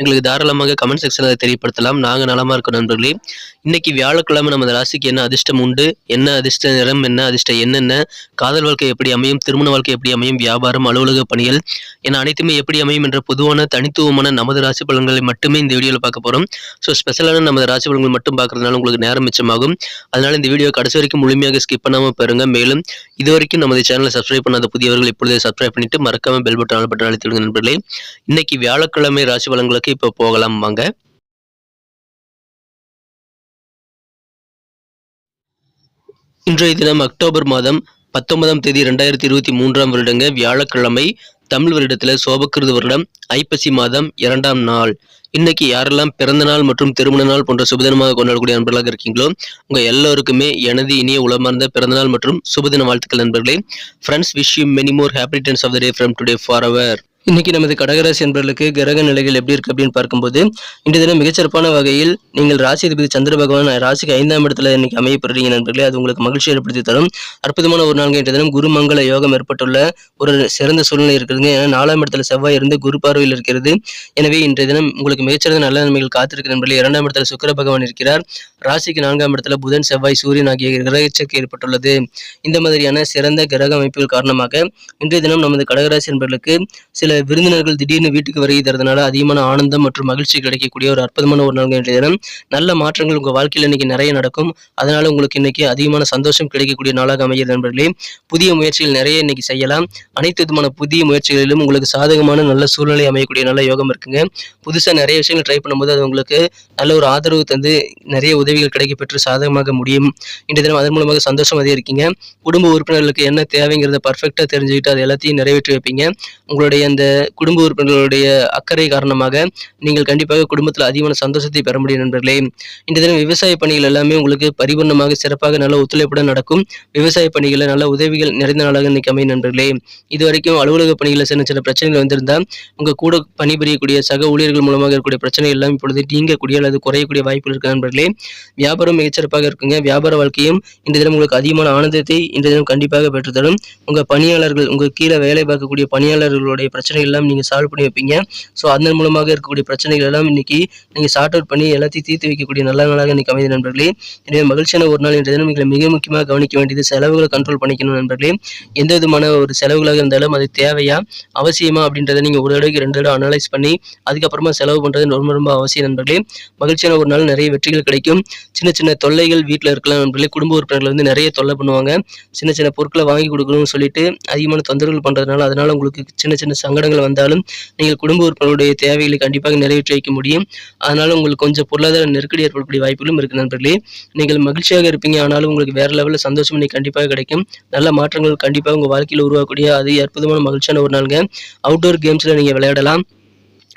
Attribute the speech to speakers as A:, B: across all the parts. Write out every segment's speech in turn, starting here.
A: எங்களுக்கு தாராளமாக கமெண்ட் செக்ஷனில் தெரியப்படுத்தலாம். நாங்கள் நலமாக இருக்கோம் நண்பர்களே. இன்னைக்கு வியாழக்கிழமை நமது ராசிக்கு என்ன அதிர்ஷ்டம் உண்டு? என்ன அதிர்ஷ்ட நிறம் என்ன அதிர்ஷ்டம் என்னென்ன காதல் வாழ்க்கை எப்படி அமையும்? திருமண வாழ்க்கை எப்படி அமையும்? வியாபாரம் அலுவலக பணிகள் என அனைத்துமே எப்படி அமையும் என்ற பொதுவான தனித்துவமான நமது ராசி பலன்களை மட்டுமே இந்த வீடியோவில் பார்க்க போகிறோம் ஸோ ஸ்பெஷலான நமது ராசி பலன்கள் மட்டும் பார்க்கறதுனால உங்களுக்கு நேரம் மிச்சமாகும். அதனால இந்த வீடியோ கடைசி வரைக்கும் முழுமையாக ஸ்கிப் பண்ணாமல் பாருங்க. மேலும் இது வரைக்கும் நமது சேனலை சப்ஸ்கிரைப் பண்ணாத புதியவர்கள் இப்பொழுதே சப்ஸ்கிரைப் பண்ணிட்டு மறக்காம பெல் பட்டன் ஆல் பட்டன் விடுங்க நண்பர்களே. இன்னைக்கு வியாழக்கிழமை ராசி பலன்களுக்கு இப்போ போகலாம் வாங்க. இன்றைய தினம் அக்டோபர் மாதம் பத்தொன்பதாம் தேதி ரெண்டாயிரத்தி இருபத்தி மூன்றாம் வருடங்க வியாழக்கிழமை தமிழ் வருடத்தில் சோபக்கிருது வருடம் ஐப்பசி மாதம் இரண்டாம் நாள். இன்னைக்கு யாரெல்லாம் பிறந்த நாள் மற்றும் திருமண நாள் போன்ற சுபதினமாக கொண்டாடக்கூடிய நண்பர்களாக இருக்கீங்களோ உங்க எல்லோருக்குமே எனது இனிய உளமார்ந்த பிறந்தநாள் மற்றும் சுபதின வாழ்த்துக்கள் நண்பர்களே. Friends wish you many more happy of the day from today for our இன்னைக்கு நமது கடகராசி என்பர்களுக்கு கிரக நிலைகள் எப்படி இருக்கு அப்படின்னு பார்க்கும்போது இன்றைய தினம் மிகச்சிறப்பான வகையில் நீங்கள் ராசி அதிபதி சந்திர பகவான் ராசிக்கு ஐந்தாம் இடத்துல இன்னைக்கு அமையப்படுறீங்க நண்பர்களே. அது உங்களுக்கு மகிழ்ச்சி ஏற்படுத்தி தரும். அற்புதமான ஒரு நாள் இன்றைய தினம் குரு மங்கள யோகம் ஏற்பட்டுள்ள ஒரு சிறந்த சூழ்நிலை இருக்குதுங்க ஏன்னா நாலாம் இடத்துல செவ்வாய் இருந்து குரு பார்வையில் இருக்கிறது. எனவே இன்றைய தினம் உங்களுக்கு மிகச்சிறந்த நல்ல நன்மைகள் காத்திருக்கு நண்பர்களே. இரண்டாம் இடத்துல சுக்கர பகவான் இருக்கிறார். ராசிக்கு நான்காம் இடத்துல புதன் செவ்வாய் சூரியன் ஆகிய கிரகச்சக்கு ஏற்பட்டுள்ளது. இந்த மாதிரியான சிறந்த கிரக அமைப்புகள் காரணமாக இன்றைய தினம் நமது கடகராசி என்பர்களுக்கு சில விருந்தினர்கள் திடீர்னு வீட்டுக்கு வருகை தரதுனால அதிகமான ஆனந்தம் மற்றும் மகிழ்ச்சி கிடைக்கக்கூடிய ஒரு அற்புதமான ஒரு நாள் தினம் நல்ல மாற்றங்கள் உங்கள் வாழ்க்கையில் இன்னைக்கு நிறைய நடக்கும். அதனால உங்களுக்கு இன்னைக்கு அதிகமான சந்தோஷம் கிடைக்கக்கூடிய நாளாக அமைகிறது நண்பர்களே. புதிய முயற்சிகள் நிறைய இன்னைக்கு செய்யலாம். அனைத்து விதமான புதிய முயற்சிகளிலும் உங்களுக்கு சாதகமான நல்ல சூழ்நிலை அமையக்கூடிய நல்ல யோகம் இருக்குங்க. புதுசாக நிறைய விஷயங்கள் ட்ரை பண்ணும்போது அது உங்களுக்கு நல்ல ஒரு ஆதரவு தந்து நிறைய உதவிகள் கிடைக்கப்பெற்று சாதகமாக முடியும். இன்றைய தினம் அதன் மூலமாக சந்தோஷம் இருக்கீங்க. குடும்ப உறுப்பினர்களுக்கு என்ன தேவைங்கிறத பர்ஃபெக்டாக தெரிஞ்சுக்கிட்டு அது எல்லாத்தையும் நிறைவேற்றி வைப்பீங்க. உங்களுடைய அந்த குடும்ப உறுப்பினர்களுடைய அக்கறை காரணமாக நீங்கள் கண்டிப்பாக குடும்பத்தில் அதிகமான சந்தோஷத்தை பெற முடியும் நண்பர்களே. இந்த தினம் விவசாய பணிகள் எல்லாமே உங்களுக்கு பரிபூர்ணமாக சிறப்பாக நல்ல ஒத்துழைப்புடன் நடக்கும். விவசாய பணிகளில் நல்ல உதவிகள் நிறைந்த நாளாக இன்னைக்கு அமையும் நண்பர்களே. இது வரைக்கும் அலுவலக பணிகளில் சின்ன சின்ன பிரச்சனைகள் வந்திருந்தால் உங்கள் கூட பணிபுரியக்கூடிய சக ஊழியர்கள் மூலமாக இருக்கக்கூடிய பிரச்சனைகள் எல்லாம் இப்பொழுது நீங்கக்கூடிய அல்லது குறையக்கூடிய வாய்ப்புகள் இருக்கு நண்பர்களே. வியாபாரம் மிகச்சிறப்பாக இருக்குங்க. வியாபார வாழ்க்கையும் இந்த தினம் உங்களுக்கு அதிகமான ஆனந்தத்தை இந்த தினம் கண்டிப்பாக பெற்றுத்தரும். உங்கள் பணியாளர்கள் உங்கள் கீழே வேலை பார்க்கக்கூடிய பணியாளர்களுடைய பிரச்சனை பிரச்சனைகள் எல்லாம் நீங்கள் சால்வ் பண்ணி வைப்பீங்க. ஸோ அதன் மூலமாக இருக்கக்கூடிய பிரச்சனைகள் எல்லாம் இன்னைக்கு நீங்கள் சார்ட் அவுட் பண்ணி எல்லாத்தையும் தீர்த்து வைக்கக்கூடிய நல்ல நாளாக இன்னைக்கு அமைதி நண்பர்களே. எனவே மகிழ்ச்சியான ஒரு நாள் என்ற தினம் நீங்கள் மிக முக்கியமாக கவனிக்க வேண்டியது செலவுகளை கண்ட்ரோல் பண்ணிக்கணும் நண்பர்களே. எந்த விதமான ஒரு செலவுகளாக இருந்தாலும் அது தேவையா அவசியமா அப்படின்றத நீங்கள் ஒரு தடவைக்கு ரெண்டு தடவை அனலைஸ் பண்ணி அதுக்கப்புறமா செலவு பண்ணுறது ரொம்ப ரொம்ப அவசியம் நண்பர்களே. மகிழ்ச்சியான ஒரு நாள் நிறைய வெற்றிகள் கிடைக்கும். சின்ன சின்ன தொல்லைகள் வீட்டில் இருக்கலாம் நண்பர்களே. குடும்ப உறுப்பினர்கள் வந்து நிறைய தொல்லை பண்ணுவாங்க. சின்ன சின்ன பொருட்களை வாங்கி கொடுக்கணும்னு சொல்லிட்டு அதிகமான தொந்தரவுகள் பண்ணுறதுனால அதனால உங்களுக்கு சின்ன சின்ன சங்கடங்கள் வந்தாலும் நீங்கள் குடும்ப உறுப்பினருடைய தேவைகளை கண்டிப்பாக நிறைவேற்றி வைக்க முடியும். அதனால உங்களுக்கு கொஞ்சம் பொருளாதார நெருக்கடி ஏற்படக்கூடிய வாய்ப்புகளும் இருக்கு நண்பர்களே. நீங்கள் மகிழ்ச்சியாக இருப்பீங்க. ஆனாலும் உங்களுக்கு வேற லெவலில் சந்தோஷம் இன்னைக்கு கண்டிப்பாக கிடைக்கும். நல்ல மாற்றங்கள் கண்டிப்பாக உங்கள் வாழ்க்கையில் உருவாக்கக்கூடிய அது அற்புதமான மகிழ்ச்சியான ஒரு நாளுங்க. அவுட்டோர் கேம்ஸில் நீங்கள் விளையாடலாம்.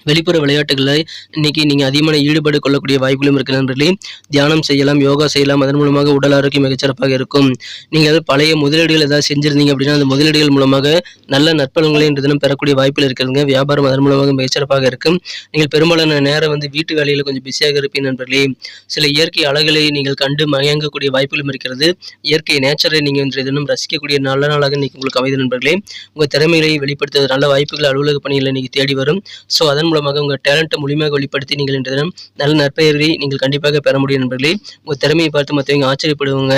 A: வெளிப்புற விளையாட்டுகளை இன்னைக்கு நீங்கள் அதிகமான ஈடுபாடு கொள்ளக்கூடிய வாய்ப்புகளும் இருக்கு நண்பர்களே. தியானம் செய்யலாம் யோகா செய்யலாம். அதன் மூலமாக உடல் ஆரோக்கியம் மிகச்சிறப்பாக இருக்கும். நீங்கள் அது பழைய முதலீடுகள் ஏதாவது செஞ்சிருந்தீங்க அப்படின்னா அந்த முதலீடுகள் மூலமாக நல்ல நற்பலன்களை இன்று தினம் பெறக்கூடிய வாய்ப்பில் இருக்கிறதுங்க வியாபாரம் அதன் மூலமாக மிகச்சிறப்பாக இருக்கும். நீங்கள் பெரும்பாலான நேரம் வந்து வீட்டு வேலையில் கொஞ்சம் பிஸியாக இருப்பீங்க நண்பர்களே. சில இயற்கை அழகுகளை நீங்கள் கண்டு மயங்கக்கூடிய வாய்ப்புகளும் இருக்கிறது. இயற்கை நேச்சரை நீங்கள் இன்றைய தினம் ரசிக்கக்கூடிய நல்ல நாளாக இன்னைக்கு உங்களுக்கு அமைதி நண்பர்களே. உங்கள் திறமைகளை வெளிப்படுத்துவது நல்ல வாய்ப்புகள் அலுவலக பணிகளை நீங்கள் தேடி வரும். ஸோ அதன் மூலமாக உங்கள் டேலண்ட்டை முழுமையாக வெளிப்படுத்தி நீங்கள் என்ற தினம் நல்ல நற்பெயர்களை நீங்கள் கண்டிப்பாக பெற முடியும் நண்பர்களே. உங்கள் திறமையை பார்த்து மற்றவங்க ஆச்சரியப்படுவாங்க.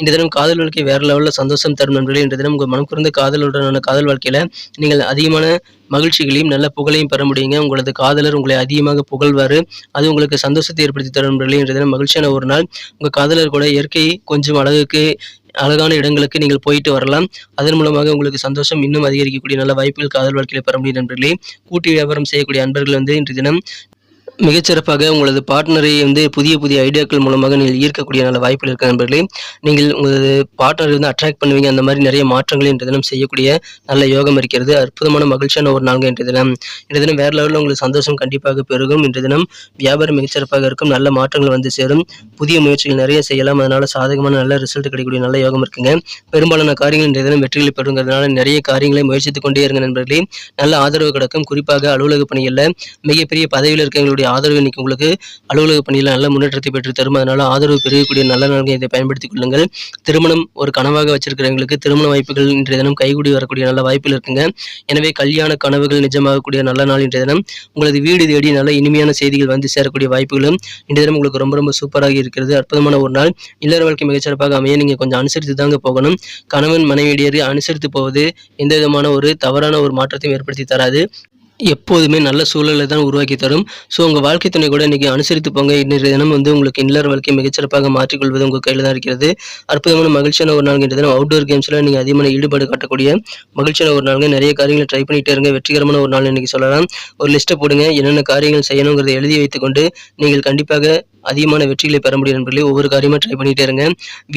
A: இந்த தினம் காதல் வாழ்க்கை வேற லெவலில் சந்தோஷம் தரும் நண்பர்களே. இன்றைய தினம் உங்கள் மனம் குறைந்த காதலுடனான காதல் வாழ்க்கையில் நீங்கள் அதிகமான மகிழ்ச்சிகளையும் நல்ல புகழையும் பெற முடியுங்க. உங்களது காதலர் உங்களை அதிகமாக புகழ்வார். அது உங்களுக்கு சந்தோஷத்தை ஏற்படுத்தி தரும் நண்பர்களே. இன்றைய தினம் மகிழ்ச்சியான ஒரு நாள். உங்கள் காதலர் கூட இயற்கை கொஞ்சம் அழகுக்கு அழகான இடங்களுக்கு நீங்கள் போயிட்டு வரலாம். அதன் மூலமாக உங்களுக்கு சந்தோஷம் இன்னும் அதிகரிக்கக்கூடிய நல்ல வாய்ப்புகள் காதல் வாழ்க்கையில் பெற முடியும் நண்பர்களே. கூட்டு வியாபாரம் செய்யக்கூடிய அன்பர்கள் வந்து இன்று தினம் மிகச்சிறப்பாக உங்களது பார்ட்னரை வந்து புதிய புதிய ஐடியாக்கள் மூலமாக நீங்கள் ஈர்க்கக்கூடிய நல்ல வாய்ப்புகள் இருக்க நண்பர்களே. நீங்கள் உங்களது பார்ட்னரை வந்து அட்ராக்ட் பண்ணுவீங்க. அந்த மாதிரி நிறைய மாற்றங்களை இன்றைய தினம் செய்யக்கூடிய நல்ல யோகம் இருக்கிறது. அற்புதமான மகிழ்ச்சியான ஒரு நாள் இன்றைய தினம். இன்றைய தினம் வேற லெவலில் உங்களுக்கு சந்தோஷம் கண்டிப்பாக பெருகும். இன்றைய தினம் வியாபாரம் மிகச்சிறப்பாக இருக்கும். நல்ல மாற்றங்கள் வந்து சேரும். புதிய முயற்சிகள் நிறைய செய்யலாம். அதனால் சாதகமான நல்ல ரிசல்ட் கிடைக்கக்கூடிய நல்ல யோகம் இருக்குங்க. பெரும்பாலான காரியங்கள் இன்றைய தினம் வெற்றிகளை பெறுங்கிறதுனால நிறைய காரியங்களை முயற்சித்துக் கொண்டே இருங்க நண்பர்களே. நல்ல ஆதரவு கிடக்கும். குறிப்பாக அலுவலக பணிகளில் மிகப்பெரிய பதவியில் இருக்கவங்களுடைய ஆதரவு இன்றைக்கி உங்களுக்கு அலுவலக பணியில் நல்ல முன்னேற்றத்தை பெற்று தரும். அதனால் ஆதரவு பெருகக்கூடிய நல்ல நாள்கள் இதை பயன்படுத்திக் கொள்ளுங்கள். திருமணம் ஒரு கனவாக வச்சிருக்கிறவங்களுக்கு திருமண வாய்ப்புகள் இன்றைய தினம் கைகூடி வரக்கூடிய நல்ல வாய்ப்புகள் இருக்குங்க. எனவே கல்யாண கனவுகள் நிஜமாகக்கூடிய நல்ல நாள் இன்றைய தினம். உங்களது வீடு தேடி நல்ல இனிமையான செய்திகள் வந்து சேரக்கூடிய வாய்ப்புகளும் இன்றைய தினம் உங்களுக்கு ரொம்ப ரொம்ப சூப்பராக இருக்கிறது. அற்புதமான ஒரு நாள். இல்லற வாழ்க்கை மிகச்சிறப்பாக அமைய நீங்கள் கொஞ்சம் அனுசரித்து தாங்க போகணும். கணவன் மனைவியிடையே அனுசரித்து போவது எந்த விதமான ஒரு தவறான ஒரு மாற்றத்தையும் ஏற்படுத்தி தராது. எப்போதுமே நல்ல சூழலை தான் உருவாக்கி தரும். ஸோ உங்கள் வாழ்க்கை துணை கூட இன்றைக்கி அனுசரித்து போங்க. இன்றைய தினம் வந்து உங்களுக்கு இல்லற வாழ்க்கையை மிகச்சிறப்பாக மாற்றிக்கொள்வது உங்கள் கையில் தான் இருக்கிறது. அற்புதமான மகிழ்ச்சியான ஒரு நாள் இன்றைய தினம் அவுட்டோர் கேம்ஸில் நீங்கள் அதிகமான ஈடுபாடு காட்டக்கூடிய மகிழ்ச்சியான ஒரு நாளுங்க. நிறைய காரியங்களை ட்ரை பண்ணிகிட்டே இருங்க. வெற்றிகரமான ஒரு நாள் இன்றைக்கி சொல்லலாம். ஒரு லிஸ்ட்டை போடுங்க. என்னென்ன காரியங்கள் செய்யணுங்கிறத எழுதி வைத்துக்கொண்டு நீங்கள் கண்டிப்பாக அதிகமான வெற்றிகளை பெற முடியும் நண்பர்களே. ஒவ்வொரு காரியமாக ட்ரை பண்ணிகிட்டே இருங்க.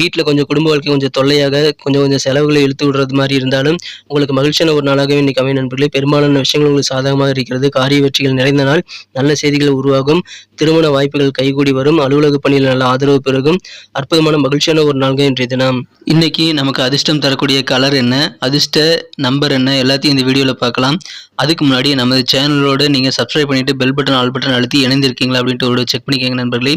A: வீட்டில் கொஞ்சம் குடும்ப வாழ்க்கை கொஞ்சம் தொல்லையாக கொஞ்சம் கொஞ்சம் செலவுகளை இழுத்து விடுறது மாதிரி இருந்தாலும் உங்களுக்கு மகிழ்ச்சியான ஒரு நாளாகவே இன்றைக்கி அமையும் நண்பர்களே. பெரும்பாலான விஷயங்கள் உங்களுக்கு சாதகமாக இருக்கிறது. காரிய வெற்றிகள் நிறைந்த நாள் நல்ல செய்திகள் உருவாகும். திருமண வாய்ப்புகள் கைகூடி வரும். அலுவலக பணியில் நல்ல ஆதரவு பெருகும். அற்புதமான மகிழ்ச்சியான ஒரு நாள்கள் இன்றைய தினம். இன்னைக்கு நமக்கு அதிர்ஷ்டம் தரக்கூடிய கலர் என்ன? அதிர்ஷ்ட நம்பர் என்ன? எல்லாத்தையும் இந்த வீடியோவில் பார்க்கலாம். அதுக்கு முன்னாடி நமது சேனலோட நீங்கள் சப்ஸ்கிரைப் பண்ணிட்டு பெல் பட்டன் ஆல் பட்டன் அழுத்தி இணைந்திருக்கீங்களா அப்படின்ட்டு ஒரு செக் பண்ணிக்கோங்க நண்பர்களே.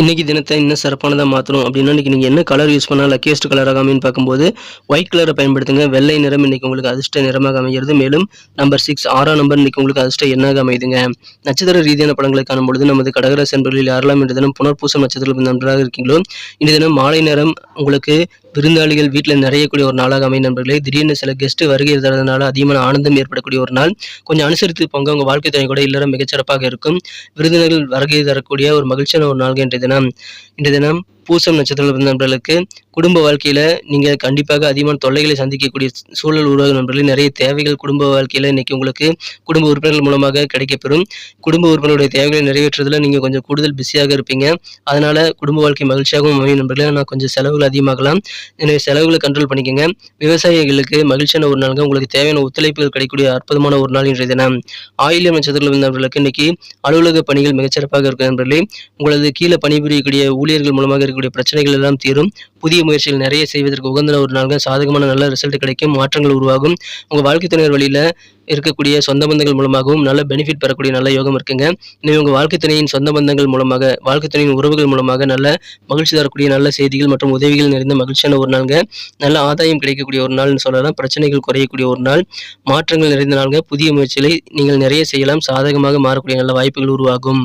A: இன்றைக்கி தினத்தை இன்னும் சிறப்பானதாக மாற்றணும் அப்படின்னா இன்றைக்கி நீங்கள் என்ன கலர் யூஸ் பண்ணால் லக்கியஸ்ட் கலராக அமைன்னு பார்க்கும்போது ஒயிட் கலரை பயன்படுத்துங்க. வெள்ளை நிறம் இன்னைக்கு உங்களுக்கு அதிர்ஷ்ட நிறமாக அமைகிறது. மேலும் நம்பர் சிக்ஸ் ஆறாம் நம்பர் இன்னைக்கு உங்களுக்கு அதிர்ஷ்ட எண்ணாக அமைதுங்க நட்சத்திர ரீதியான படங்களை காணும்பொழுது நமது கடகராசி என்பவர்களில் யாரெல்லாம் இன்று தினம் புனர்பூசம் நட்சத்திரம் நன்றாக இருக்கீங்களோ இந்த தினம் மாலை நேரம் உங்களுக்கு விருந்தாளிகள் வீட்டில் நிறையக்கூடிய ஒரு நாளாக அமையும் நண்பர்களே. திடீர்னு சில கெஸ்ட் வருகை தரதுனால அதிகமான ஆனந்தம் ஏற்படக்கூடிய ஒரு நாள். கொஞ்சம் அனுசரித்து போங்க. உங்கள் வாழ்க்கை துணை கூட இல்லறம் மிகச்சிறப்பாக இருக்கும். விருந்தினர்கள் வருகை தரக்கூடிய ஒரு மகிழ்ச்சியான ஒரு நாள் இன்றைய தினம். இன்றைய தினம் பூசம் நட்சத்திரத்தில் நண்பர்களுக்கு குடும்ப வாழ்க்கையில் நீங்கள் கண்டிப்பாக அதிகமான தொல்லைகளை சந்திக்கக்கூடிய சூழல் உருவாகும் நண்பர்களே. நிறைய தேவைகள் குடும்ப வாழ்க்கையில் இன்றைக்கி உங்களுக்கு குடும்ப உறுப்பினர்கள் மூலமாக கிடைக்கப்பெறும். குடும்ப உறுப்பினருடைய தேவைகளை நிறைவேற்றுறதுல நீங்கள் கொஞ்சம் கூடுதல் பிஸியாக இருப்பீங்க. அதனால் குடும்ப வாழ்க்கை மகிழ்ச்சியாகவும் அமையும் நண்பர்களே. ஆனால் கொஞ்சம் செலவுகள் அதிகமாகலாம். எனவே செலவுகளை கண்ட்ரோல் பண்ணிக்கோங்க. விவசாயிகளுக்கு மகிழ்ச்சியான ஒரு நாளுங்க. உங்களுக்கு தேவையான ஒத்துழைப்புகள் கிடைக்கக்கூடிய அற்புதமான ஒரு நாள் இன்றைய தினம். ஆயிலியம் நட்சத்திரத்தில் இருந்தவர்களுக்கு இன்றைக்கி அலுவலக பணிகள் மிகச்சிறப்பாக இருக்கும் நண்பர்களே. உங்களது கீழே பணிபுரியக்கூடிய ஊழியர்கள் மூலமாக இருக்கக்கூடிய பிரச்சனைகள் எல்லாம் தீரும். புதிய முயற்சிகள் நிறைய செய்வதற்கு உகந்த ஒரு நாள்கள் சாதகமான நல்ல ரிசல்ட் கிடைக்கும் மாற்றங்கள் உருவாகும். உங்கள் வாழ்க்கை துணையர் வழியில் இருக்கக்கூடிய சொந்த பந்தங்கள் மூலமாகவும் நல்ல பெனிஃபிட் பெறக்கூடிய நல்ல யோகம் இருக்குங்க. எனவே உங்கள் வாழ்க்கை துணையின் சொந்த பந்தங்கள் மூலமாக வாழ்க்கை துணையின் உறவுகள் மூலமாக நல்ல மகிழ்ச்சி தரக்கூடிய நல்ல செய்திகள் மற்றும் உதவிகள் நிறைந்த மகிழ்ச்சியான ஒரு நாள்ங்க. நல்ல ஆதாயம் கிடைக்கக்கூடிய ஒரு நாள்னு சொல்லலாம். பிரச்சனைகள் குறையக்கூடிய ஒரு நாள். மாற்றங்கள் நிறைந்த நாள்ங்க. புதிய முயற்சிகளை நீங்கள் நிறைய செய்யலாம். சாதகமாக மாறக்கூடிய நல்ல வாய்ப்புகள் உருவாகும்.